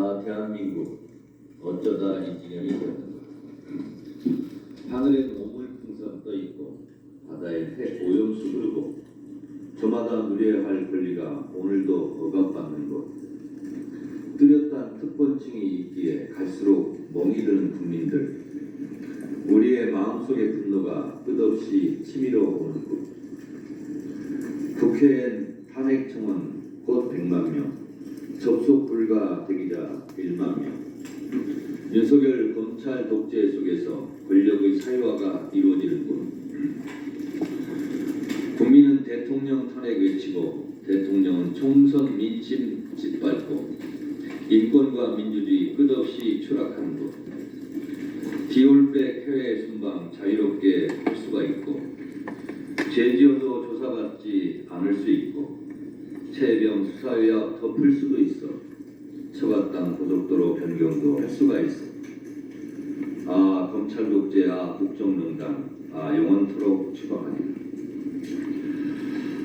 아 대한민국 어쩌다 이 지경이 되었는가 하늘엔 오물풍선 떠 있고 바다에 해 오염수 흐르고 저마다 누려야 할 권리가 오늘도 억압받는 곳. 뚜렷한 특권층이 있기에 갈수록 멍이 드는 국민들. 우리의 마음속의 분노가 끝없이 치밀어 오는 곳. 국회엔 탄핵 청원 곧 100만 명 접속 불가 대기자 1만 명 윤석열 검찰 독재 속에서 권력의 사유화가 이루어지는군. 국민은 대통령 탄핵 외치고 대통령은 총선 민심 짓밟고 인권과 민주주의 끝없이 추락하는 곳 디올백 해외 순방 자유롭게 할 수가 있고 죄지어도 조사받지 않을 수 있고 수사위와 덮을 수도 있어. 처갓당 고속도로 변경도 할 수가 있어. 아 검찰 독재 아 국정농단. 아 영원토록 추방하리라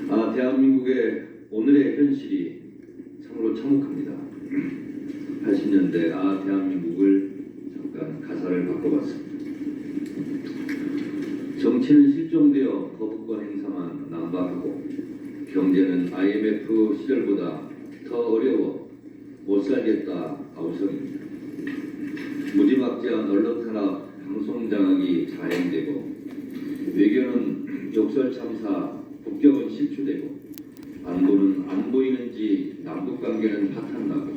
아 대한민국의 오늘의 현실이 참으로 참혹합니다. 80년대 아 대한민국을 잠깐 가사를 바꿔봤습니다. 정치는 실종되어 거부권 행사만 남발하고 경제는 IMF 시절보다 더 어려워. 못 살겠다. 아우성입니다. 무지막지한 언론 탄압, 방송 장악이 자행되고 외교는 욕설 참사, 국격은 실추되고 안보는 안 보이는지 남북 관계는 파탄나고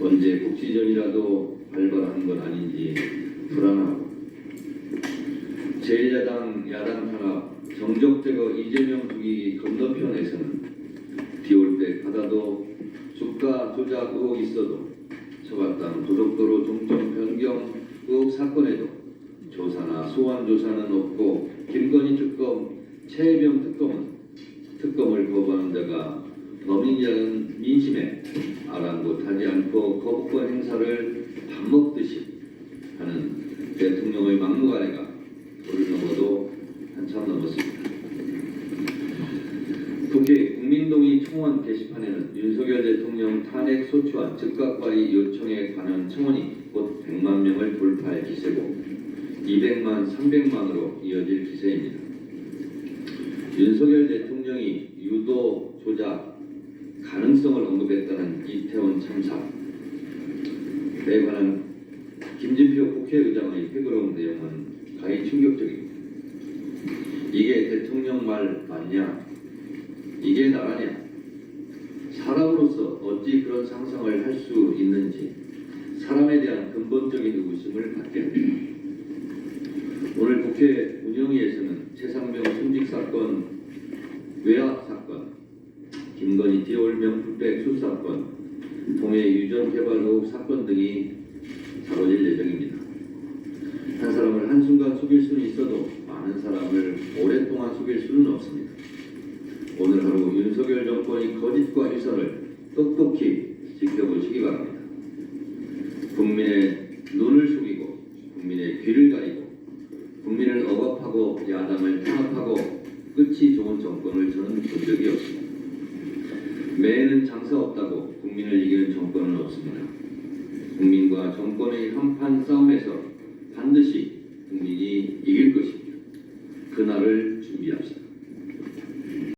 언제 국지전이라도 발발하는 건 아닌지 불안하고. 제1야당 야당 탄압 정적 제거 이재명 두기 건너편에서는 바다도 주가 조작 의혹 있어도 처갓당 고속도로 종점 변경 의혹 사건에도 조사나 소환 조사는 없고 김건희 특검, 최혜병 특검은 특검을 거부하는 자가 범인이라는 민심에 아랑곳하지 않고 거부권 행사를 밥 먹듯이 하는 대통령의 막무가내가 도를 넘어도 한참 넘었습니다. 국회 국민동의 청원 게시판에는 윤석열 대통령 탄핵 소추안 즉각 발의 요청에 관한 청원이 곧 100만 명을 돌파할 기세고 200만, 300만으로 이어질 기세입니다. 윤석열 대통령이 유도 조작 가능성을 언급했다는 이태원 참사에 관한 김진표 국회의장의 회고록 내용은 가히 충격적입니다. 이게 대통령 말 맞냐? 이게 나라냐? 사람으로서 어찌 그런 상상을 할 수 있는지 사람에 대한 근본적인 의구심을 갖게 합니다. 오늘 국회 운영위에서는 최상병 순직 사건, 외압 사건, 김건희 디올명 풀백 수 사건, 동해 유전 개발 의혹 사건 등이 다뤄질 예정입니다. 한 사람을 한순간 속일 수는 있어도 많은 사람을 오랫동안 속일 수는 없습니다. 오늘 하루 윤석열 정권이 거짓과 위선을 똑똑히 지켜보시기 바랍니다. 국민의 눈을 속이고 국민의 귀를 가리고 국민을 억압하고 야당을 탄압하고 끝이 좋은 정권을 저는 본 적이 없습니다. 매에는 장사 없다고 국민을 이기는 정권은 없습니다. 국민과 정권의 한판 싸움에서 반드시 국민이 이길 것입니다. 그날을 준비합시다.